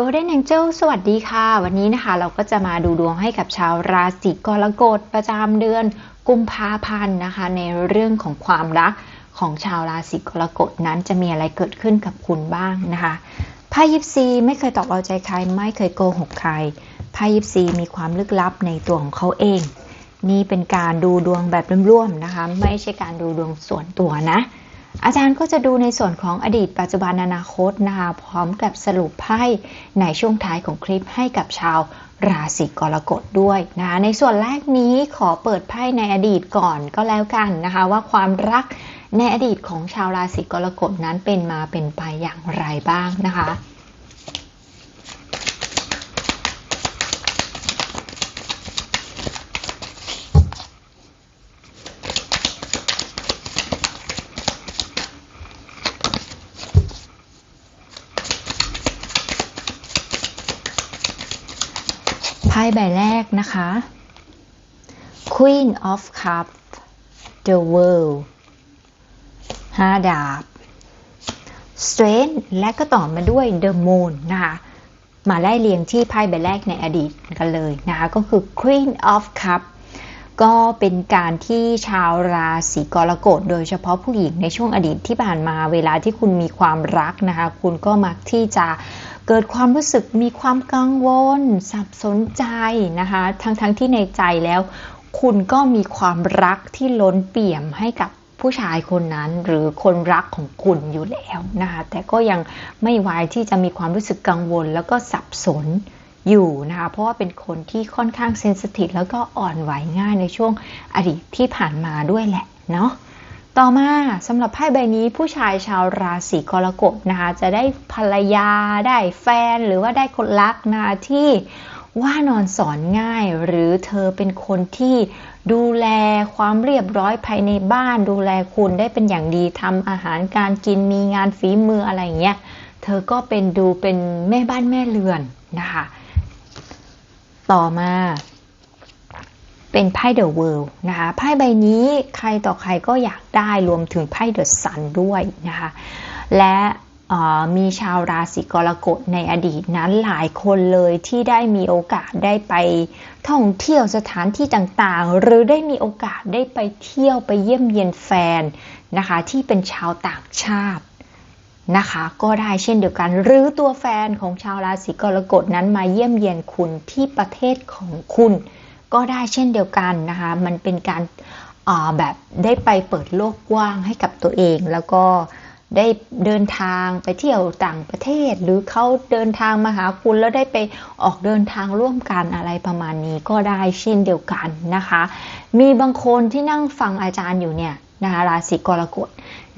Golden Angel สวัสดีค่ะ วันนี้นะคะเราก็จะมาดูดวงให้กับชาวราศีกรกฎประจำเดือนกุมภาพันธ์นะคะ ในเรื่องของความรักของชาวราศีกรกฎนั้นจะมีอะไรเกิดขึ้นกับคุณบ้างนะคะไพ่ยิปซีไม่เคยตอกเอาใจใครไม่เคยโกหกใครไพ่ยิปซีมีความลึกลับในตัวของเขาเอง นี่เป็นการดูดวงแบบร่วมๆนะคะ ไม่ใช่การดูดวงส่วนตัวนะ อาจารย์ก็จะดูในส่วนของอดีตปัจจุบันอนาคตนะคะพร้อมกับสรุปไพ่ในช่วงท้ายของคลิปให้กับชาวราศีกรกฎด้วยนะคะในส่วนแรกนี้ขอเปิดไพ่ในอดีตก่อนก็แล้วกันนะคะ ว่าความรักในอดีตของชาวราศีกรกฎนั้นเป็นมาเป็นไปอย่างไรบ้างนะคะ พ่ใบแรกนะคะ Queen of Cups The World ห้าดาบ Strength และก็ต่อมาด้วย The Moon นะคะมาไล่เรียงที่ไพ่ใบแรกในอดีตกันเลยนะคะ ก็คือ Queen of Cups ก็เป็นการที่ชาวราศีกรกฎโดยเฉพาะผู้หญิงในช่วงอดีตที่ผ่านมาเวลาที่คุณมีความรักนะคะ คุณก็มักที่จะ เกิดความรู้สึกมีความกังวล สับสนใจนะคะทั้งๆทที่ในใจแล้ว คุณก็มีความรักที่ล้นเปี่ยมให้กับผู้ชายคนนั้นหรือคนรักของคุณอยู่แล้วนะคะแต่ก็ยังไม่ไวายที่จะมีความรู้สึกกังวล แล้วก็สับสนอยู่นะคะเพราะว่าเป็นคนที่ค่อนข้างเซนซิทีฟแล้วก็อ่อนไหวง่ายในช่วงอดีตที่ผ่านมาด้วยแหละเนาะ ต่อมาสำหรับไพ่ใบนี้ผู้ชายชาวราศีกรกฎนะคะจะได้ภรรยาได้แฟนหรือว่าได้คนรักนะคะที่ว่านอนสอนง่าย หรือเธอเป็นคนที่ดูแลความเรียบร้อยภายในบ้าน ดูแลคุณได้เป็นอย่างดีทำอาหารการกินมีงานฝีมืออะไรอย่างเงี้ยเธอก็เป็นดูเป็นแม่บ้านแม่เรือนนะคะ ต่อมา เป็นไพ่เดอะเวิลด์นะคะไพ่ใบนี้ใครต่อใครก็อยากได้รวมถึงไพ่เดอะซันด้วยนะคะและมีชาวราศีกรกฎในอดีตนั้นหลายคนเลยที่ได้มีโอกาสได้ไปท่องเที่ยวสถานที่ต่างๆ หรือได้มีโอกาสได้ไปเที่ยวไปเยี่ยมเยียนแฟนนะคะที่เป็นชาวต่างชาตินะคะก็ได้เช่นเดียวกัน หรือตัวแฟนของชาวราศีกรกฎนั้นมาเยี่ยมเยียนคุณที่ประเทศของคุณ ก็ได้เช่นเดียวกันนะคะ มันเป็นการแบบได้ไปเปิดโลกกว้างให้กับตัวเอง แล้วก็ได้เดินทางไปเที่ยวต่างประเทศ หรือเขาเดินทางมาหาคุณแล้วได้ไปออกเดินทางร่วมกันอะไรประมาณนี้ก็ได้เช่นเดียวกันนะคะ มีบางคนที่นั่งฟังอาจารย์อยู่เนี่ยนะคะราศีกรกฎ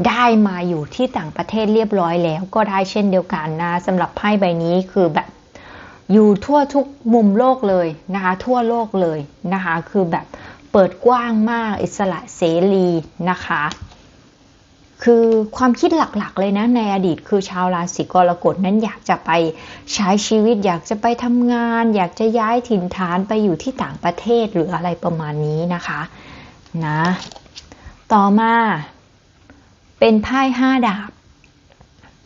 ได้มาอยู่ที่ต่างประเทศเรียบร้อยแล้ว ก็ได้เช่นเดียวกันนะสำหรับไพ่ใบนี้คือแบบ อยู่ทั่วทุกมุมโลกเลยนะคะ ทั่วโลกเลยนะคะ คือแบบเปิดกว้างมากอิสระเสรีนะคะ คือความคิดหลักๆเลยนะในอดีตคือชาวราศีกรกฎนั้นอยากจะไปใช้ชีวิต อยากจะไปทำงาน อยากจะย้ายถิ่นฐานไปอยู่ที่ต่างประเทศหรืออะไรประมาณนี้นะคะนะ ต่อมาเป็นไพ่ห้าดาบ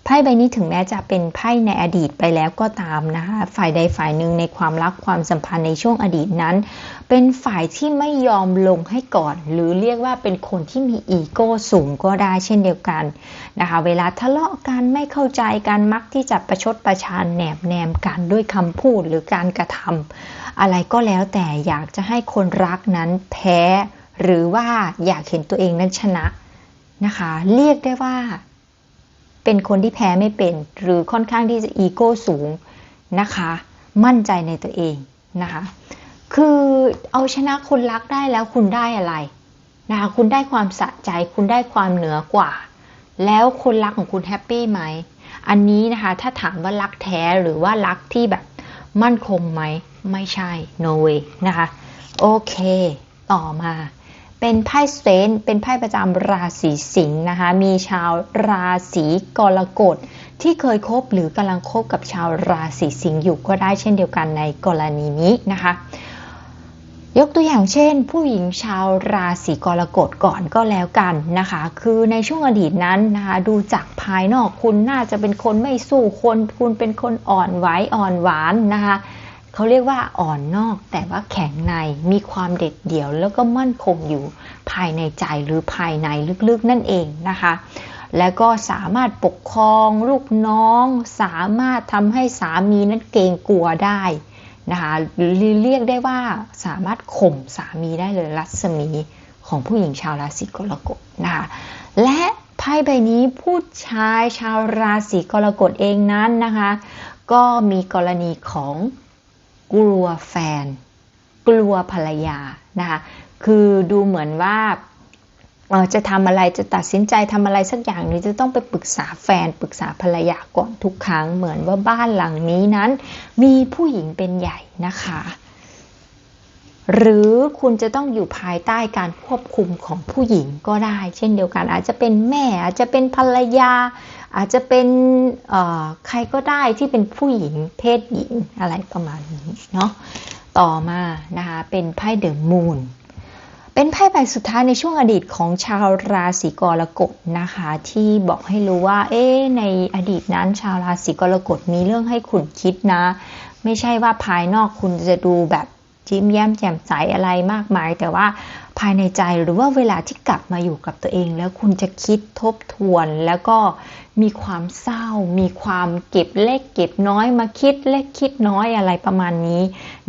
ไพ่ใบนี้ถึงแม้จะเป็นไพ่ในอดีตไปแล้วก็ตามนะคะฝ่ายใดฝ่ายหนึ่งในความรักความสัมพันธ์ในช่วงอดีตนั้น เป็นฝ่ายที่ไม่ยอมลงให้ก่อน หรือเรียกว่าเป็นคนที่มีอีโก้สูงก็ได้เช่นเดียวกันนะคะเวลาทะเลาะกันไม่เข้าใจกันมักที่จะประชดประชานแนบแนมกันด้วยคำพูดหรือการกระทำอะไรก็แล้วแต่อยากจะให้คนรักนั้นแพ้ หรือว่าอยากเห็นตัวเองนั้นชนะนะคะ เรียกได้ว่า เป็นคนที่แพ้ไม่เป็น หรือค่อนข้างที่จะอีโก้สูงนะคะ มั่นใจในตัวเองนะคะ คือเอาชนะคนรักได้แล้วคุณได้อะไรนะคะคุณได้ความสะใจ คุณได้ความเหนือกว่า แล้วคนรักของคุณแฮปปี้ไหม อันนี้นะคะ ถ้าถามว่ารักแท้หรือว่ารักที่แบบมั่นคงไหม ไม่ใช่ no way นะคะ โอเค ต่อมา เป็นไพ่เตนเป็นไพ่ประจำราศีสิงห์นะคะ มีชาวราศีกรกฎที่เคยคบหรือกำลังคบกับชาวราศีสิงห์อยู่ก็ได้เช่นเดียวกันในกรณีนี้นะคะ ยกตัวอย่างเช่น ผู้หญิงชาวราศีกรกฎก่อนก็แล้วกันนะคะ คือในช่วงอดีตนั้นนะคะดูจากภายนอกคุณน่าจะเป็นคนไม่สู้คน คุณเป็นคนอ่อนไหวอ่อนหวานนะคะ เขาเรียกว่าอ่อนนอกแต่ว่าแข็งในมีความเด็ดเดี่ยว แล้วก็มั่นคงอยู่ภายในใจหรือภายในลึกๆนั่นเองนะคะ แล้วก็สามารถปกครองลูกน้อง สามารถทำให้สามีนั้นเกรงกลัวได้นะคะเรียกได้ว่าสามารถข่มสามีได้เลยรัศมีของผู้หญิงชาวราศีกรกฎนะคะและไพ่ใบนี้ผู้ชายชาวราศีกรกฎเองนั้นนะคะ ก็มีกรณีของ กลัวแฟน กลัวภรรยานะคะคือดูเหมือนว่าจะทำอะไรจะตัดสินใจทำอะไรสักอย่างนี้จะต้องไปปรึกษาแฟนปรึกษาภรรยาก่อนทุกครั้งเหมือนว่าบ้านหลังนี้นั้น มีผู้หญิงเป็นใหญ่นะคะ หรือคุณจะต้องอยู่ภายใต้การควบคุมของผู้หญิงก็ได้ เช่นเดียวกัน อาจจะเป็นแม่ อาจจะเป็นภรรยา อาจจะเป็นใครก็ได้ที่เป็นผู้หญิงเพศหญิงอะไรประมาณนี้เนาะต่อมานะคะเป็นไพ่เดอะมูนเป็นไพ่ใบสุดท้ายในช่วงอดีตของชาวราศีกรกฎนะคะ ที่บอกให้รู้ว่า เอ๊ในอดีตนั้นชาวราศีกรกฎมีเรื่องให้คุณคิดนะ ไม่ใช่ว่าภายนอกคุณจะดูแบบ จิ้มแย้มแจ่มใสอะไรมากมาย แต่ว่าภายในใจหรือว่าเวลาที่กลับมาอยู่กับตัวเอง แล้วคุณจะคิดทบทวนแล้วก็มีความเศร้า มีความเก็บเล็กเก็บน้อยมาคิดเล็กคิดน้อยอะไรประมาณนี้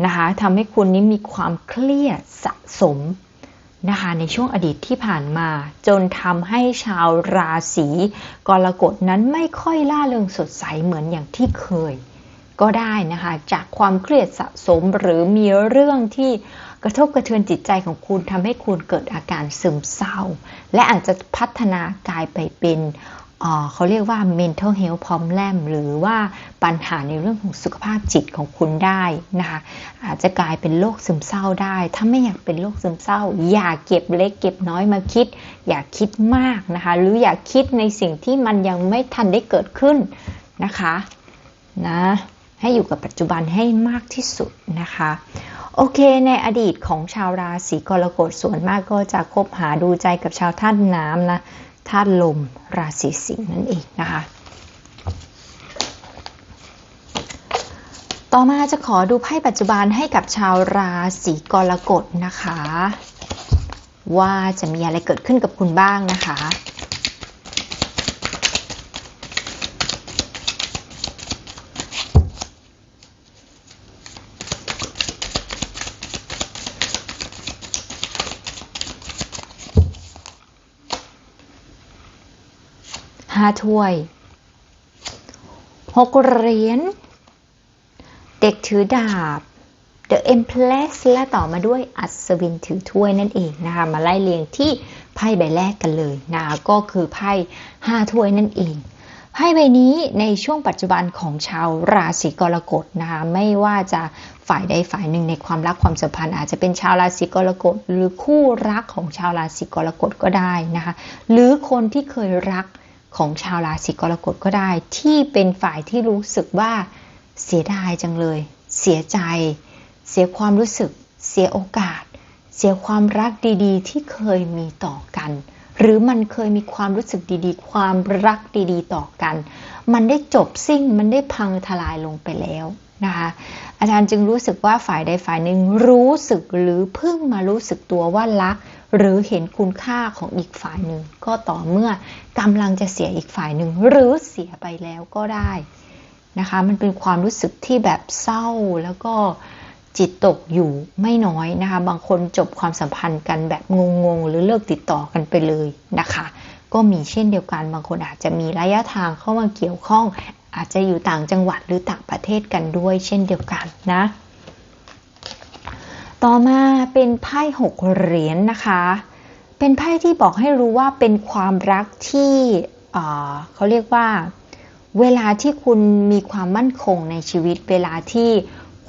นะคะทำให้คุณนี้มีความเครียดสะสมนะคะในช่วงอดีตที่ผ่านมา จนทำให้ชาวราศีกรกฎนั้นไม่ค่อยล่าเริงสดใสเหมือนอย่างที่เคย ก็ได้นะคะ จากความเครียดสะสมหรือมีเรื่องที่กระทบกระเทือนจิตใจของคุณทำให้คุณเกิดอาการซึมเศร้า และอาจจะพัฒนากลายไปเป็นเขาเรียกว่า mental health problem หรือว่าปัญหาในเรื่องของสุขภาพจิตของคุณได้นะคะอาจจะกลายเป็นโรคซึมเศร้าได้ ถ้าไม่อยากเป็นโรคซึมเศร้า อย่าเก็บเล็กเก็บน้อยมาคิด อย่าคิดมากนะคะหรืออย่าคิดในสิ่งที่มันยังไม่ทันได้เกิดขึ้นนะคะนะ ให้อยู่กับปัจจุบันให้มากที่สุดนะคะ โอเค ในอดีตของชาวราศีกรกฎส่วนมากก็จะคบหาดูใจกับชาวท่านน้ำนะธาตุลมราศีสิงห์นั่นเองนะคะ ต่อมาจะขอดูไพ่ปัจจุบันให้กับชาวราศีกรกฎนะคะ ว่าจะมีอะไรเกิดขึ้นกับคุณบ้างนะคะ ห้าถ้วยหกเหรียญเด็กถือดาบ The Empress และต่อมาด้วยอัศวินถือถ้วยนั่นเองนะคะมาไล่เรียงที่ไพ่ใบแรกกันเลยนะคะก็คือไพ่ห้าถ้วยนั่นเองไพ่ใบนี้ในช่วงปัจจุบันของชาวราศีกรกฎนะคะไม่ว่าจะฝ่ายใดฝ่ายหนึ่งในความรักความสัมพันธ์ อาจจะเป็นชาวราศีกรกฎหรือคู่รักของชาวราศีกรกฎก็ได้นะคะหรือคนที่เคยรัก ของชาวราศีกรกฎก็ได้ ที่เป็นฝ่ายที่รู้สึกว่าเสียดายจังเลย เสียใจ เสียความรู้สึก เสียโอกาส เสียความรักดีๆ ที่เคยมีต่อกัน หรือมันเคยมีความรู้สึกดีๆ ความรักดีๆ ต่อกัน มันได้จบสิ้นมันได้พังทลายลงไปแล้วนะคะอาจารย์จึงรู้สึกว่าฝ่ายใดฝ่ายหนึ่งรู้สึกหรือเพิ่งมารู้สึกตัวว่ารัก หรือเห็นคุณค่าของอีกฝ่ายหนึ่ง ก็ต่อเมื่อกำลังจะเสียอีกฝ่ายหนึ่ง หรือเสียไปแล้วก็ได้นะคะ มันเป็นความรู้สึกที่แบบเศร้าแล้วก็จิตตกอยู่ไม่น้อยนะคะ บางคนจบความสัมพันธ์กันแบบงงๆ หรือเลิกติดต่อกันไปเลยนะคะ ก็มีเช่นเดียวกันบางคนอาจจะมีระยะทางเข้ามาเกี่ยวข้อง อาจจะอยู่ต่างจังหวัดหรือต่างประเทศกันด้วยเช่นเดียวกันนะ ต่อมาเป็นไพ่หกเหรียญนนะคะ เป็นไพ่ที่บอกให้รู้ว่าเป็นความรักที่เขาเรียกว่า เวลาที่คุณมีความมั่นคงในชีวิต เวลาที่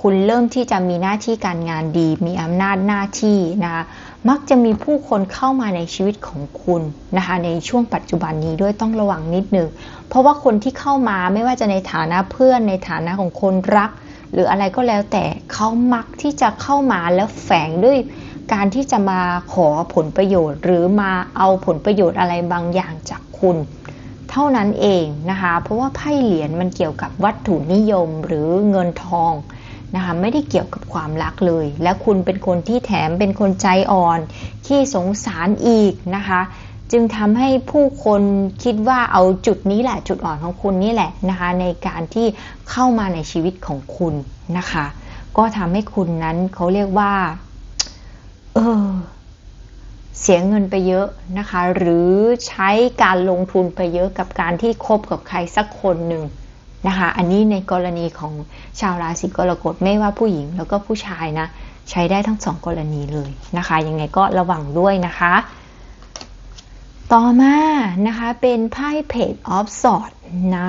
คุณเริ่มที่จะมีหน้าที่การงานดี มีอำนาจหน้าที่นะคะมักจะมีผู้คนเข้ามาในชีวิตของคุณนะคะในช่วงปัจจุบันนี้ด้วยต้องระวังนิดนึง เพราะว่าคนที่เข้ามาไม่ว่าจะในฐานะเพื่อนในฐานะของคนรัก หรืออะไรก็แล้วแต่เขามักที่จะเข้ามาแล้วแฝงด้วยการที่จะมาขอผลประโยชน์ หรือมาเอาผลประโยชน์อะไรบางอย่างจากคุณ เท่านั้นเองนะคะ เพราะว่าไพ่เหรียญมันเกี่ยวกับวัตถุนิยมหรือเงินทองนะคะไม่ได้เกี่ยวกับความรักเลย และคุณเป็นคนที่แถมเป็นคนใจอ่อนขี้สงสารอีกนะคะ จึงทำให้ผู้คนคิดว่าเอาจุดนี้แหละจุดอ่อนของคุณนี่แหละนะคะในการที่เข้ามาในชีวิตของคุณนะคะ ก็ทำให้คุณนั้นเขาเรียกว่าเออเสียเงินไปเยอะนะคะ หรือใช้การลงทุนไปเยอะกับการที่คบกับใครสักคนหนึ่งนะคะ อันนี้ในกรณีของชาวราศีกรกฎไม่ว่าผู้หญิงแล้วก็ผู้ชายนะ ใช้ได้ทั้งสองกรณีเลยนะคะ ยังไงก็ระวังด้วยนะคะ ต่อมานะคะเป็นไพ่เพจออฟสอดนะ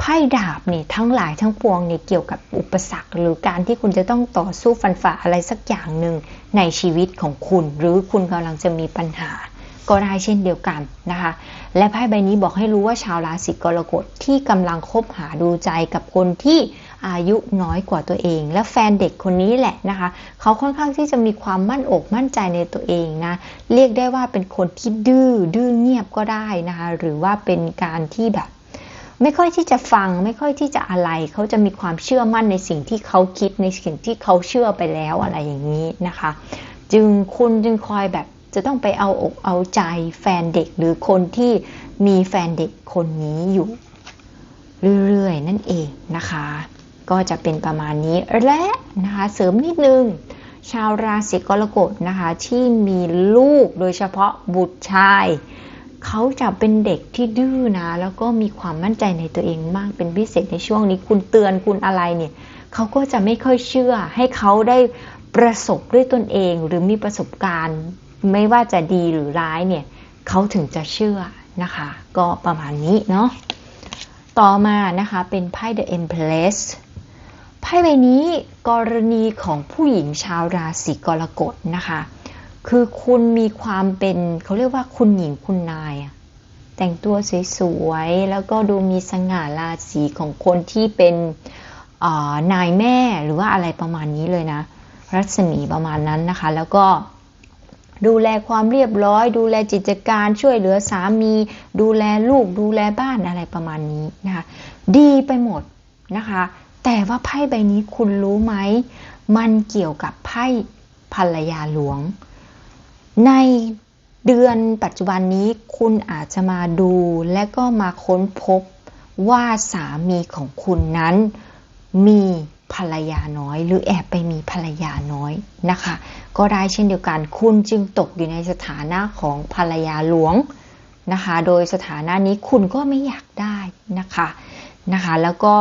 ไพ่ดาบเนี่ยทั้งหลายทั้งปวงเนี่ยเกี่ยวกับอุปสรรค หรือการที่คุณจะต้องต่อสู้ฟันฝ่าอะไรสักอย่างหนึ่งในชีวิตของคุณ หรือคุณกำลังจะมีปัญหา ก็ได้เช่นเดียวกันนะคะ และไพ่ใบนี้บอกให้รู้ว่าชาวราศีกรกฎที่กำลังคบหาดูใจกับคนที่อายุน้อยกว่าตัวเอง และแฟนเด็กคนนี้แหละนะคะ เขาค่อนข้างที่จะมีความมั่นอกมั่นใจในตัวเองนะเรียกได้ว่าเป็นคนที่ดื้อดื้อเงียบก็ได้นะคะ หรือว่าเป็นการที่แบบ ไม่ค่อยที่จะฟังไม่ค่อยที่จะอะไร เขาจะมีความเชื่อมั่นในสิ่งที่เขาคิดในสิ่งที่เขาเชื่อไปแล้วอะไรอย่างนี้นะคะ จึงคุณจึงคอยแบบ จะต้องไปเอาอกเอาใจแฟนเด็กหรือคนที่มีแฟนเด็กคนนี้อยู่ เรื่อยๆ นั่นเองนะคะ ก็จะเป็นประมาณนี้และนะคะเสริมนิดนึง ชาวราศีกรกฎนะคะที่มีลูกโดยเฉพาะบุตรชาย เขาจะเป็นเด็กที่ดื้อนะ แล้วก็มีความมั่นใจในตัวเองมากเป็นพิเศษในช่วงนี้คุณเตือนคุณอะไรเนี่ยเขาก็จะไม่ค่อยเชื่อให้เขาได้ประสบด้วยตนเองหรือมีประสบการณ์ ไม่ว่าจะดีหรือร้ายเนี่ยเขาถึงจะเชื่อนะคะ ก็ประมาณนี้เนาะต่อมานะคะเป็นไพ่ The Empress ไพ่ใบนี้กรณีของผู้หญิงชาวราศีกรกฎนะคะ คือคุณมีความเป็นเขาเรียกว่าคุณหญิงคุณนาย แต่งตัวสวยๆ แล้วก็ดูมีสง่าราศีของคนที่เป็นนายแม่หรือว่าอะไรประมาณนี้เลยนะ รัศมีประมาณนั้นนะคะ แล้วก็ ดูแลความเรียบร้อย ดูแลจิตการช่วยเหลือสามี ดูแลลูกดูแลบ้านอะไรประมาณนี้นะคะดีไปหมดนะคะ แต่ว่าไพ่ใบนี้คุณรู้ไหม มันเกี่ยวกับไพ่ภรรยาหลวง ในเดือนปัจจุบันนี้คุณอาจจะมาดูและก็มาค้นพบว่าสามีของคุณนั้นมี ภรรยาน้อย หรือแอบไปมีภรรยาน้อยนะคะ ก็ได้เช่นเดียวกัน คุณจึงตกอยู่ในสถานะของภรรยาหลวงนะคะ โดยสถานะนี้คุณก็ไม่อยากได้นะคะนะคะ แล้วก็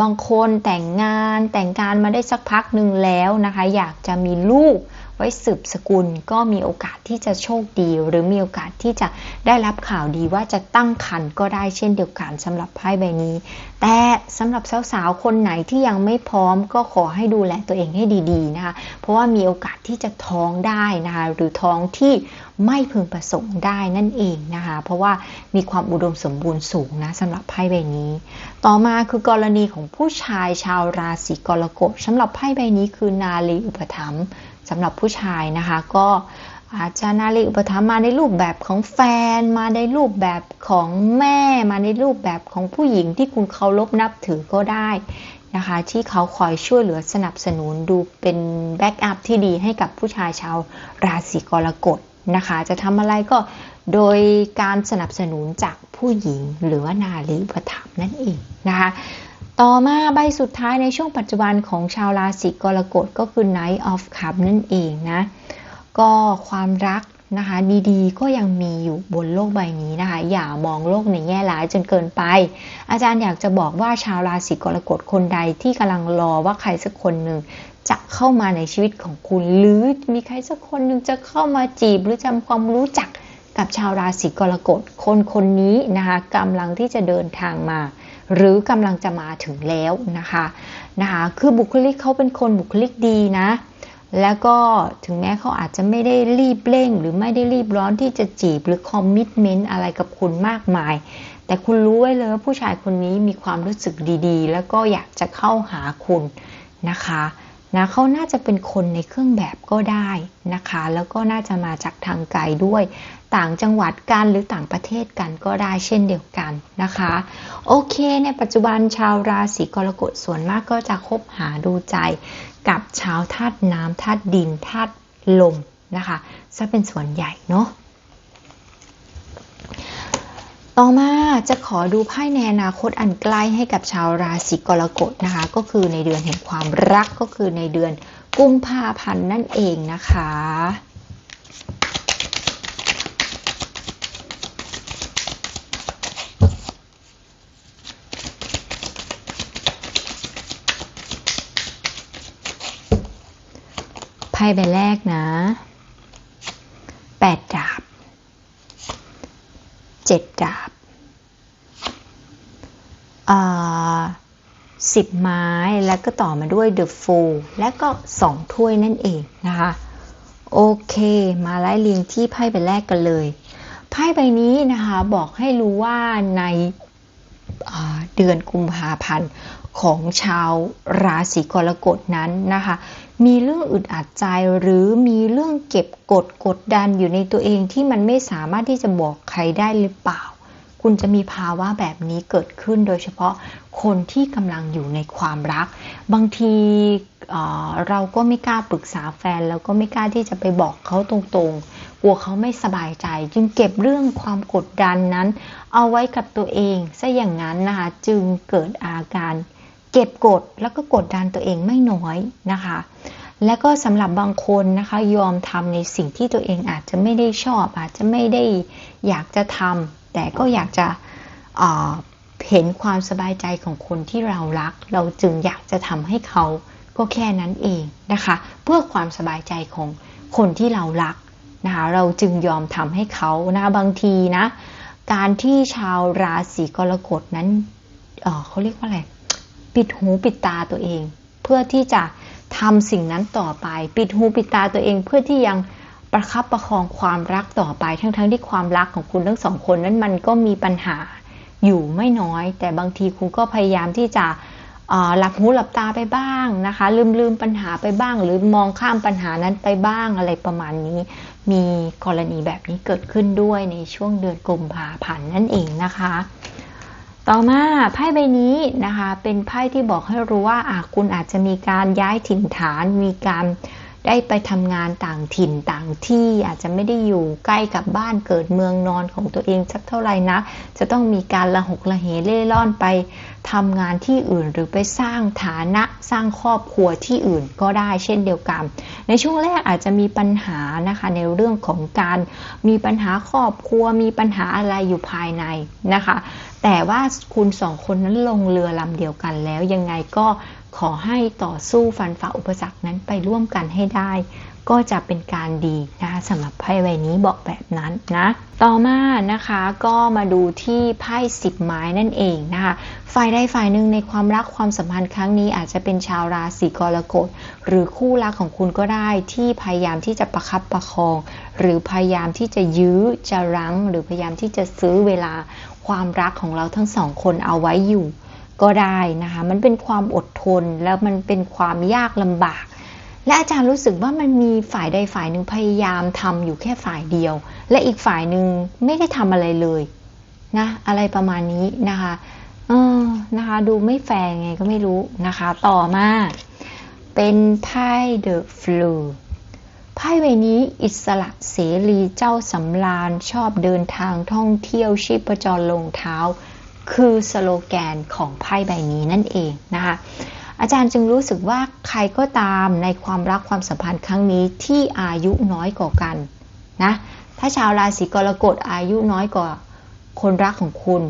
บางคนแต่งงานแต่งการมาได้สักพักหนึ่งแล้วนะคะ อยากจะมีลูก ไว้สืบสกุลก็มีโอกาสที่จะโชคดี หรือมีโอกาสที่จะได้รับข่าวดีว่าจะตั้งครรภ์ก็ได้เช่นเดียวกันสำหรับไพ่ใบนี้ แต่สำหรับสาวๆคนไหนที่ยังไม่พร้อมก็ขอให้ดูแลตัวเองให้ดีๆนะคะเพราะว่ามีโอกาสที่จะท้องได้นะคะหรือท้องที่ไม่พึงประสงค์ได้นั่นเองนะคะเพราะว่ามีความอุดมสมบูรณ์สูงนะสำหรับไพ่ใบนี้ ต่อมาคือกรณีของผู้ชายชาวราศีกรกฎสำหรับไพ่ใบนี้คือนาลีอุปถัมภ์ สำหรับผู้ชายนะคะ ก็อาจจะนาลีอุปถัมภ์มาในรูปแบบของแฟน มาในรูปแบบของแม่ มาในรูปแบบของผู้หญิงที่คุณเคารพนับถือก็ได้นะคะ ที่เขาคอยช่วยเหลือสนับสนุนดูเป็นแบ็กอัพที่ดีให้กับผู้ชายชาวราศีกรกฎนะคะ จะทำอะไรก็โดยการสนับสนุนจากผู้หญิงหรือว่านาลีอุปถัมภ์นั่นเองนะคะ ต่อมาใบสุดท้ายในช่วงปัจจุบันของชาวราศีกรกฎก็คือ Knight of Cup นั่นเองนะ ก็ความรักนะคะดีๆ ก็ยังมีอยู่บนโลกใบนี้นะคะ อย่ามองโลกในแง่ร้ายจนเกินไป อาจารย์อยากจะบอกว่าชาวราศีกรกฎคนใดที่กำลังรอว่าใครสักคนหนึ่งจะเข้ามาในชีวิตของคุณ หรือมีใครสักคนหนึ่งจะเข้ามาจีบหรือทำความรู้จักกับชาวราศีกรกฎคนคนนี้นะคะกำลังที่จะเดินทางมา หรือกำลังจะมาถึงแล้วนะคะนะคะคือบุคลิกเขาเป็นคนบุคลิกดีนะ แล้วก็ถึงแม้เขาอาจจะไม่ได้รีบเร่ง หรือไม่ได้รีบร้อนที่จะจีบหรือคอมมิชเมนต์อะไรกับคุณมากมาย แต่คุณรู้ไว้เลยว่าผู้ชายคนนี้มีความรู้สึกดีๆ แล้วก็อยากจะเข้าหาคุณนะคะ นะเขาน่าจะเป็นคนในเครื่องแบบก็ได้นะคะ แล้วก็น่าจะมาจากทางไกลด้วย ต่างจังหวัดกันหรือต่างประเทศกันก็ได้เช่นเดียวกันนะคะ โอเค ในปัจจุบันชาวราศีกรกฎส่วนมากก็จะคบหาดูใจกับชาวธาตุน้ำธาตุดินธาตุลมนะคะซะเป็นส่วนใหญ่เนาะ ต่อมาจะขอดูไพ่ในอนาคตอันใกล้ให้กับชาวราศีกรกฎนะคะ ก็คือในเดือนแห่งความรักก็คือในเดือนกุมภาพันธ์นั่นเองนะคะ ไพ่ใบแรกนะ แปดดาบ จ็ดดาบสิบไม้แล้วก็ต่อมาด้วย The Fool และก็สองถ้วยนั่นเองนะคะ โอเค มาไล่เรียงที่ไพ่ใบแรกกันเลย ไพ่ใบนี้นะคะ บอกให้รู้ว่าในเดือนกุมภาพันธ์ ของชาวราศีกรกฎนั้นนะคะ มีเรื่องอึดอัดใจหรือมีเรื่องเก็บกดกดดันอยู่ในตัวเองที่มันไม่สามารถที่จะบอกใครได้หรือเปล่า คุณจะมีภาวะแบบนี้เกิดขึ้นโดยเฉพาะคนที่กำลังอยู่ในความรัก บางทีเเราก็ไม่กล้าปรึกษาแฟน แล้วก็ไม่กล้าที่จะไปบอกเขาตรงๆ กลัวเขาไม่สบายใจ จึงเก็บเรื่องความกดดันนั้น เอาไว้กับตัวเองซะอย่างนั้นนะคะ จึงเกิดอาการ เก็บกดแล้วก็กดดันตัวเองไม่น้อยนะคะ และก็สำหรับบางคนนะคะยอมทำในสิ่งที่ตัวเองอาจจะไม่ได้ชอบ อาจจะไม่ได้อยากจะทำแต่ก็อยากจะเห็นความสบายใจของคนที่เรารัก เราจึงอยากจะทำให้เขาก็แค่นั้นเองนะคะ เพื่อความสบายใจของคนที่เรารักนะคะเราจึงยอมทำให้เขานะบางทีนะ การที่ชาวราศีกรกฎนั้นเเขาเรียกว่าอะไร ปิดหูปิดตาตัวเอง เพื่อที่จะทำสิ่งนั้นต่อไป ปิดหูปิดตาตัวเอง เพื่อที่ยังประคับประคองความรักต่อไป ทั้งๆทที่ความรักของคุณทั้งสองคนนั้นมันก็มีปัญหาอยู่ไม่น้อย แต่บางทีคุณก็พยายามที่จะหลับหูหลับตาไปบ้างนะคะ ลืมลืมปัญหาไปบ้าง หรือมองข้ามปัญหานั้นไปบ้างอะไรประมาณนี้ มีกรณีแบบนี้เกิดขึ้นด้วยในช่วงเดือนกุมภาพันธ์นั่นเองนะคะ ต่อมาไพ่ใบนี้นะคะเป็นไพ่ที่บอกให้รู้ว่าคุณอาจจะมีการย้ายถิ่นฐาน มีการได้ไปทำงานต่างถิ่นต่างที่อาจจะไม่ได้อยู่ใกล้กับบ้านเกิดเมืองนอนของตัวเองสักเท่าไหร่นะจะต้องมีการละหกละเหเล่ร่อนไปทำงานที่อื่นหรือไปสร้างฐานะสร้างครอบครัวที่อื่นก็ได้เช่นเดียวกัน ในช่วงแรกอาจจะมีปัญหานะคะในเรื่องของการมีปัญหาครอบครัวมีปัญหาอะไรอยู่ภายในนะคะ แต่ว่าคุณสองคนนั้นลงเรือลำเดียวกันแล้ว ยังไงก็ขอให้ต่อสู้ฟันฝ่าอุปสรรคนั้นไปร่วมกันให้ได้ ก็จะเป็นการดีนะคะสำหรับไพ่ใบนี้บอกแบบนั้นนะ ต่อมานะคะก็มาดูที่ไพ่สิบไม้นั่นเองนะคะฝ่ายใดฝ่ายหนึ่งในความรักความสัมพันธ์ครั้งนี้อาจจะเป็นชาวราศีกรกฎหรือคู่รักของคุณก็ได้ที่พยายามที่จะประคับประคอง หรือพยายามที่จะยื้อจะรั้ง หรือพยายามที่จะซื้อเวลา ความรักของเราทั้งสองคนเอาไว้อยู่ ก็ได้นะคะ มันเป็นความอดทนแล้วมันเป็นความยากลำบาก และอาจารย์รู้สึกว่ามันมีฝ่ายใดฝ่ายหนึ่งพยายามทำอยู่แค่ฝ่ายเดียว และอีกฝ่ายหนึ่งไม่ได้ทำอะไรเลยนะอะไรประมาณนี้นะคะเออนะคะ ดูไม่แฟร์ไงก็ไม่รู้นะคะ ต่อมาเป็นไพ่เดอะฟลู ไพ่ใบนี้อิสระเสรีเจ้าสำราญชอบเดินทางท่องเที่ยวชีพจรลงเท้า คือสโลแกนของไพ่ใบนี้นั่นเองนะคะอาจารย์จึงรู้สึกว่าใครก็ตามในความรักความสัมพันธ์ครั้งนี้ที่อายุน้อยกว่ากันนะถ้าชาวราศีกรกฎอายุน้อยกว่าคนรักของคุณ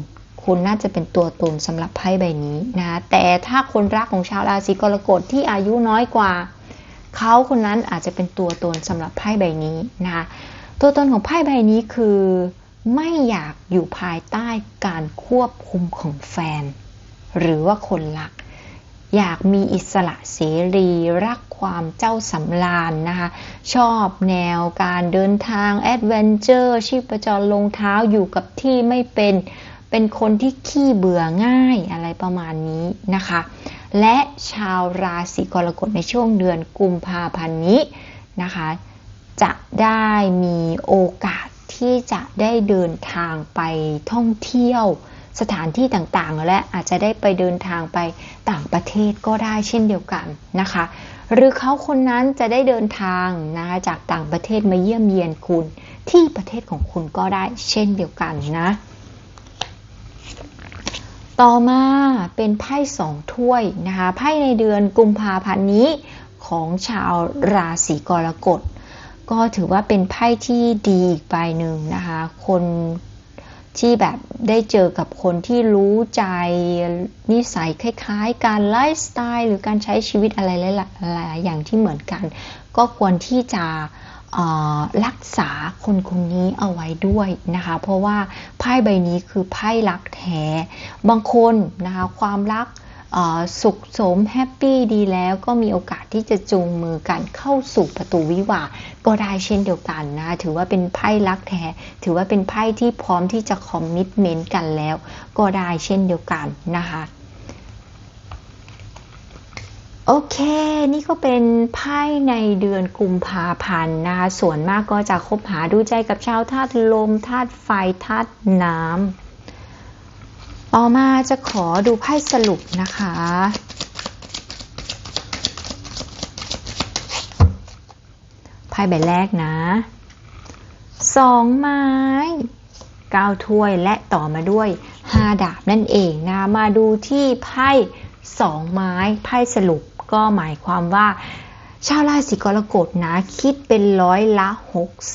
คุณน่าจะเป็นตัวตนสำหรับไพ่ใบนี้นะแต่ถ้าคนรักของชาวราศีกรกฎที่อายุน้อยกว่า เขาคนนั้นอาจจะเป็นตัวตนสำหรับไพ่ใบนี้นะคะตัวตนของไพ่ใบนี้คือไม่อยากอยู่ภายใต้การควบคุมของแฟน หรือว่าคนรัก อยากมีอิสระเสรี รักความเจ้าสำราญนะคะ ชอบแนวการเดินทางแอดเวนเจอร์ชีพจรลงเท้าอยู่กับที่ไม่เป็น เป็นคนที่ขี้เบื่อง่ายอะไรประมาณนี้นะคะ และชาวราศีกรกฎในช่วงเดือนกุมภาพันธ์นี้นะคะ จะได้มีโอกาสที่จะได้เดินทางไปท่องเที่ยวสถานที่ต่างๆ และอาจจะได้ไปเดินทางไปต่างประเทศก็ได้เช่นเดียวกันนะคะ หรือเขาคนนั้นจะได้เดินทางนะคะจากต่างประเทศมาเยี่ยมเยียนคุณที่ประเทศของคุณก็ได้เช่นเดียวกันนะ ต่อมาเป็นไพ่สองถ้วยนะคะไพ่ในเดือนกุมภาพันธ์นี้ของชาวราศีกรกฎก็ถือว่าเป็นไพ่ที่ดีอีกใบหนึ่งนะคะคนที่แบบได้เจอกับคนที่รู้ใจนิสัยคล้ายๆ การไลฟ์สไตล์หรือการใช้ชีวิตอะไรหลายๆอย่างที่เหมือนกัน ก็ควรที่จะ รักษาคนคนนี้เอาไว้ด้วยนะคะ เพราะว่าไพ่ใบนี้คือไพ่รักแท้บางคนนะคะความรักสุขสมแฮปปี้ดีแล้วก็มีโอกาสที่จะจูงมือกันเข้าสู่ประตูวิวาก็ได้เช่นเดียวกันนะ ถือว่าเป็นไพ่รักแท้ ถือว่าเป็นไพ่ที่พร้อมที่จะคอมมิชเมนต์กันแล้ว ก็ได้เช่นเดียวกันนะคะ โอเค นี่ก็เป็นไพ่ในเดือนกุมภาพันธ์นะคะส่วนมากก็จะคบหาดูใจกับชาวธาตุลมธาตุไฟธาตุน้ำต่อมาจะขอดูไพ่สรุปนะคะ ไพ่ใบแรกนะสองไม้เก้าถ้วยและต่อมาด้วยห้าดาบนั่นเองนะมาดูที่ไพ่สองไม้ไพ่สรุป ก็หมายความว่า ชาวราศีกรกฎนะคิดเป็นร้อยละ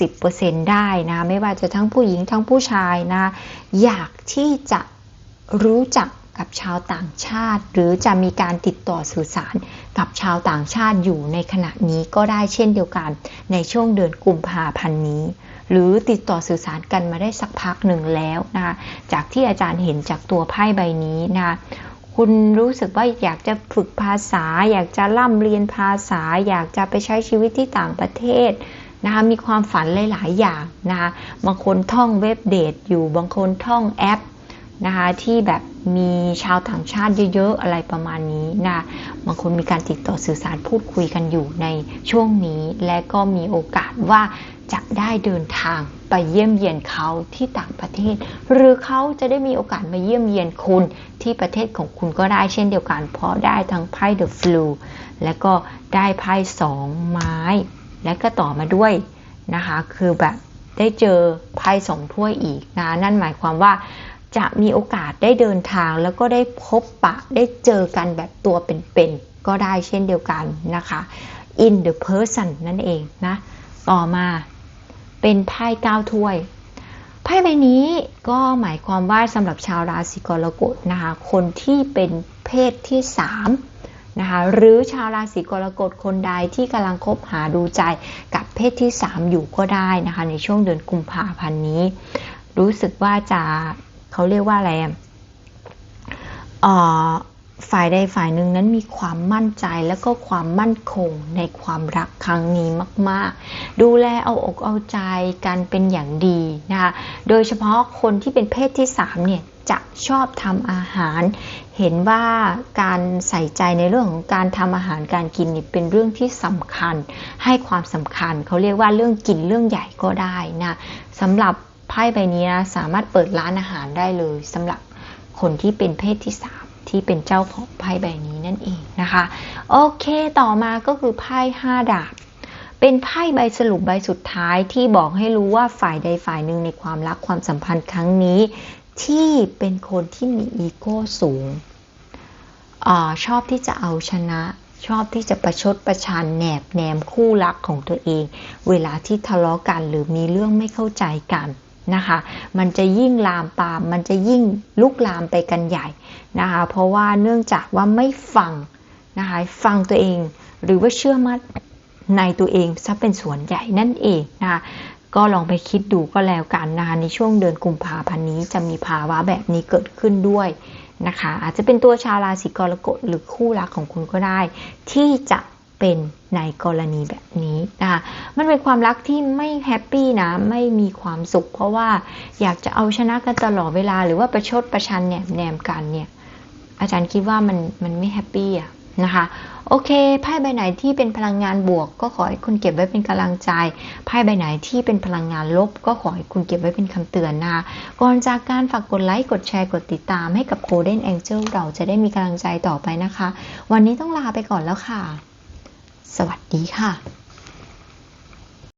60%ได้นะไม่ว่าจะทั้งผู้หญิงทั้งผู้ชายนะ อยากที่จะรู้จักกับชาวต่างชาติ หรือจะมีการติดต่อสื่อสารกับชาวต่างชาติอยู่ในขณะนี้ก็ได้เช่นเดียวกันในช่วงเดือนกุมภาพันธ์นี้ หรือติดต่อสื่อสารกันมาได้สักพักหนึ่งแล้วนะคะจากที่อาจารย์เห็นจากตัวไพ่ใบนี้นะ คุณรู้สึกว่าอยากจะฝึกภาษา อยากจะร่ำเรียนภาษา อยากจะไปใช้ชีวิตที่ต่างประเทศนะคะมีความฝันหลาย ๆ อย่างนะคะบางคนท่องเว็บเดทอยู่บางคนท่องแอปนะคะที่แบบมีชาวต่างชาติเยอะ ๆ อะไรประมาณนี้นะบางคนมีการติดต่อสื่อสารพูดคุยกันอยู่ในช่วงนี้ และก็มีโอกาสว่าจะได้เดินทาง ไปเยี่ยมเยียนเขาที่ต่างประเทศ หรือเขาจะได้มีโอกาสมาเยี่ยมเยียนคุณที่ประเทศของคุณก็ได้เช่นเดียวกัน เพราะได้ทั้งไพ่ The Flu และก็ได้ไพ่สองไม้ และก็ต่อมาด้วยนะคะ คือแบบได้เจอไพ่สองถ้วยอีกนะนั่นหมายความว่าจะมีโอกาสได้เดินทางแล้วก็ได้พบปะได้เจอกันแบบตัวเป็นๆก็ได้เช่นเดียวกันนะคะ in the person นั่นเองนะ ต่อมา เป็นไพ่เก้าถ้วย ไพ่ใบนี้ก็หมายความว่าสำหรับชาวราศีกรกฎนะคะ คนที่เป็นเพศที่สามนะคะหรือชาวราศีกรกฎคนใดที่กำลังคบหาดูใจกับเพศที่ 3 อยู่ก็ได้นะคะ ในช่วงเดือนกุมภาพันธ์นี้ รู้สึกว่าจะเขาเรียกว่าอะไรอะ ฝ่ายใดฝ่ายหนึ่งนั้นมีความมั่นใจและก็ความมั่นคงในความรักครั้งนี้มาก ๆ ดูแลเอาอกเอาใจกันเป็นอย่างดีนะคะโดยเฉพาะคนที่เป็นเพศที่3เนี่ยจะชอบทำอาหาร เห็นว่าการใส่ใจในเรื่องของการทำอาหารการกินนี่เป็นเรื่องที่สำคัญ ให้ความสำคัญเขาเรียกว่าเรื่องกินเรื่องใหญ่ก็ได้นะสำหรับไพ่ใบนี้นะสามารถเปิดร้านอาหารได้เลยสำหรับคนที่เป็นเพศที่3 ที่เป็นเจ้าของไพ่ใบนี้นั่นเองนะคะ โอเคต่อมาก็คือไพ่ห้าดาบ เป็นไพ่ใบสรุปใบสุดท้ายที่บอกให้รู้ว่าฝ่ายใดฝ่ายหนึ่งในความรักความสัมพันธ์ครั้งนี้ ที่เป็นคนที่มีอีโก้สูงอชอบที่จะเอาชนะชอบที่จะประชดประชันแหนบแนมคู่รักของตัวเอง เวลาที่ทะเลาะกันหรือมีเรื่องไม่เข้าใจกัน นะคะ มันจะยิ่งลามปาม มันจะยิ่งลุกลามไปกันใหญ่นะคะ เพราะว่าเนื่องจากว่าไม่ฟังนะคะฟังตัวเอง หรือว่าเชื่อมั่นในตัวเองซะเป็นส่วนใหญ่นั่นเองนะคะก็ลองไปคิดดูก็แล้วกันนะคะในช่วงเดือนกุมภาพันธ์นี้จะมีภาวะแบบนี้เกิดขึ้นด้วยนะคะ อาจจะเป็นตัวชาวราศีกรกฎหรือคู่รักของคุณก็ได้ ที่จะ เป็นในกรณีแบบนี้นะคะมันเป็นความรักที่ไม่แฮปปี้นะ ไม่มีความสุข เพราะว่าอยากจะเอาชนะกันตลอดเวลา หรือว่าประชดประชันเนี่ยแนมกันเนี่ยอาจารย์คิดว่ามันมันไม่แฮปปี้อะนะคะโอเคไพ่ใบไหนที่เป็นพลังงานบวก ก็ขอให้คุณเก็บไว้เป็นกำลังใจไพ่ใบไหนที่เป็นพลังงานลบ ก็ขอให้คุณเก็บไว้เป็นคำเตือนนะคะก่อนจากการฝากกดไลค์กดแชร์กดติดตามให้กับ Golden Angel เราจะได้มีกำลังใจต่อไปนะคะ วันนี้ต้องลาไปก่อนแล้วค่ะ สวัสดีค่ะ